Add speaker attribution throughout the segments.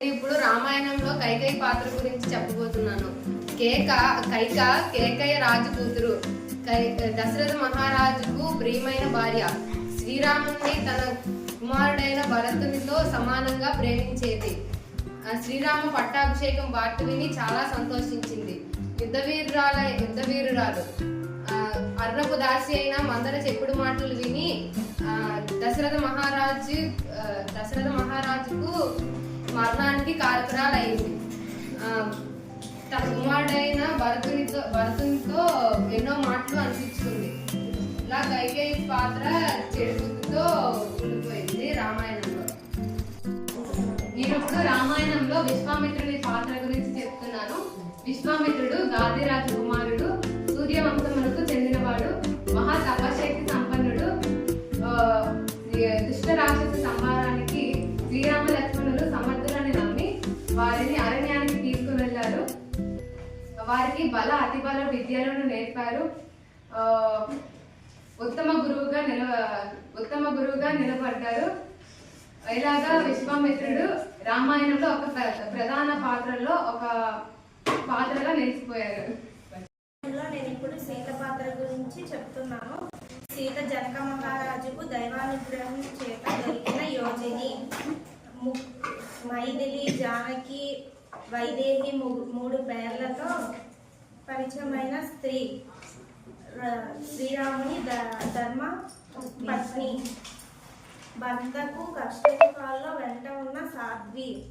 Speaker 1: ఇప్పుడు రామాయణంలో కైకై పాత్ర గురించి చెప్పబోతున్నాను. కేక కైక కేకయ్య రాజు కూతురు కై దశరథ మహారాజుకు ప్రియమైన భార్య. శ్రీరాముని తన కుమారుడైన భరతునితో సమానంగా ప్రేమించేది. శ్రీరామ పట్టాభిషేకం వార్త విని చాలా సంతోషించింది. యుద్ధ వీరురాల యుద్ధ వీరురాలు అర్ణపు దాసి అయిన మందర చెప్పుడు మాటలు విని ఆ, దశరథ మహారాజు దశరథ మహారాజుకు మరణానికి కారకురాలు అయింది తన కుమారుడైన భరతునితో భరతునితో ఎన్నో మాటలు అనిపించుకుంది. ఇలా కైకేయి పాత్ర చెడుతో ఉండిపోయింది రామాయణంలో. నేను ఇప్పుడు రామాయణంలో విశ్వామిత్రుడి పాత్ర గురించి చెప్తున్నాను. విశ్వామిత్రుడు గాదిరాజు కుమారుడు సూర్యవంశములకు వారిని అరణ్యానికి తీసుకుని వెళ్ళారు. వారికి బల అతిబల విద్యలను నేర్పారు. ఉత్తమ గురువుగా నిలవ ఉత్తమ గురువుగా నిలబడ్డారు. ఇలాగా విశ్వామిత్రుడు రామాయణంలో ఒక ప్ర- ప్రధాన పాత్రలో ఒక పాత్రగా నిలిచిపోయారు.
Speaker 2: నేను ఇప్పుడు సీత పాత్ర గురించి చెప్తున్నాను. సీత జనక మహారాజుకు దైవానుగ్రహం చేత మైథిలి జానకి వైదేహి మూడు పేర్లతో పరిచయమైన స్త్రీ. శ్రీరాముని ధర్మ పత్ని. భర్తకు కష్టకాల్లో వెంట ఉన్న సాధ్వి.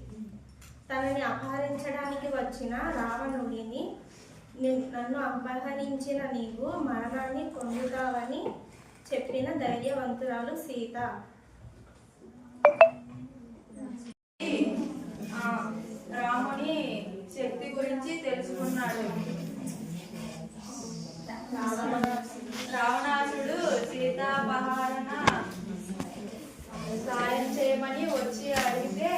Speaker 2: తనని అపహరించడానికి వచ్చిన రావణుడిని నన్ను అపహరించిన నీవు మరణాన్ని పొందుతావని చెప్పిన ధైర్యవంతురాలు సీత.
Speaker 3: గురించి రావణాసుడు సీతాపహారణ సాయం చేయమని వచ్చి అడిగితే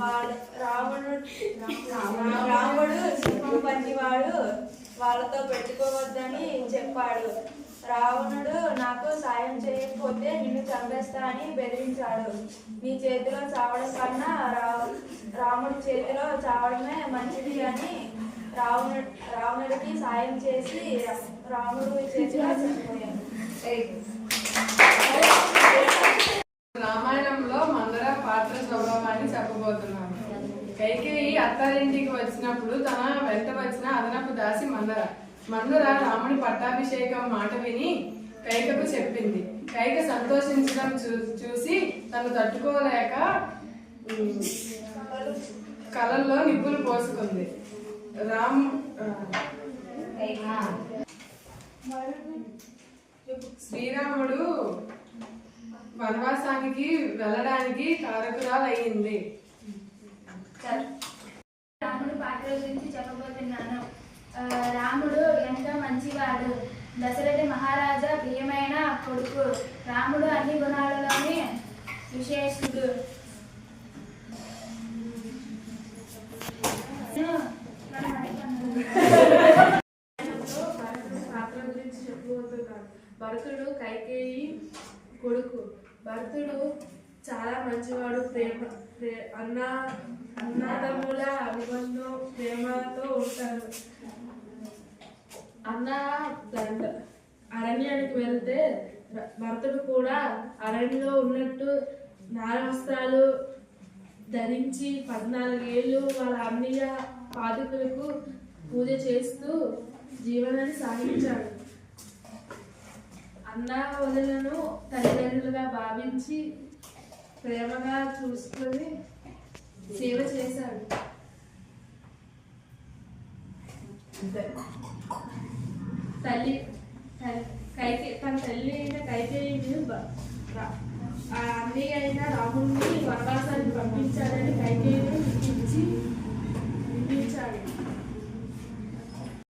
Speaker 3: వాళ్ళ రావణుడు రాముడు సింహం వంటివాడు వాళ్ళతో పెట్టుకోవద్దని చెప్పాడు. రావణుడు నాకు సాయం చేయకపోతే నిన్ను చంపేస్తా అని బెదిరించాడు. నీ చేతిలో చావడం కన్నా రా రాముడి చేతిలో చావడమే మంచిది అని రావణుడు రావణుడికి సాయం చేసి రాముడు చేతిలో చనిపోయాడు.
Speaker 4: రామాయణంలో మందర పాత్ర స్వభావాన్ని చెప్పబోతున్నాను. కైకేయి అత్తారింటికి వచ్చినప్పుడు తన వెంట వచ్చిన అదనపు దాసి మందర మన్నుర రాముడి పట్టాభిషేకం మాట విని కైకకు చెప్పింది. కైక సంతోషించడం చూ- చూసి తను తట్టుకోలేక కళల్లో కలల్లో నిప్పులు పోసుకుంది. రామ్ శ్రీరాముడు వనవాసానికి వెళ్ళడానికి కారకురాలయ్యింది.
Speaker 5: రాముడు పాత్ర గురించి చెప్పబోతున్నాను. రాముడు మంచివాడు. దశరథి మహారాజా ప్రియమైన కొడుకు రాముడు అన్ని గుణాలలోనే విశేషుడు.
Speaker 3: భరతుడు పాత్ర గురించి కైకేయి కొడుకు. భరతుడు చాలా మంచివాడు ప్రేమ ప్రే- అన్న అన్నదమ్ముల అనుబంధం ప్రేమతో ఉంటారు అన్న దండ. అరణ్యానికి వెళ్తే భర్తడు కూడా అరణ్యంలో ఉన్నట్టు నారవస్త్రాలు ధరించి పద్నాలుగేళ్ళు వాళ్ళ అన్నయ్య పాదుకులకు పూజ చేస్తూ జీవనాన్ని సాగించాడు. అన్న వదలను తల్లిదండ్రులుగా భావించి ప్రేమగా చూసుకొని సేవ చేశాడు. అంతే. తల్లి- కైకే తన తల్లి అయిన కైకేయిని బ- అన్నయ్య అయిన రాముడిని వనవాసానికి పంపించాలని కైకేయిని వినిపించి వినిపించాడు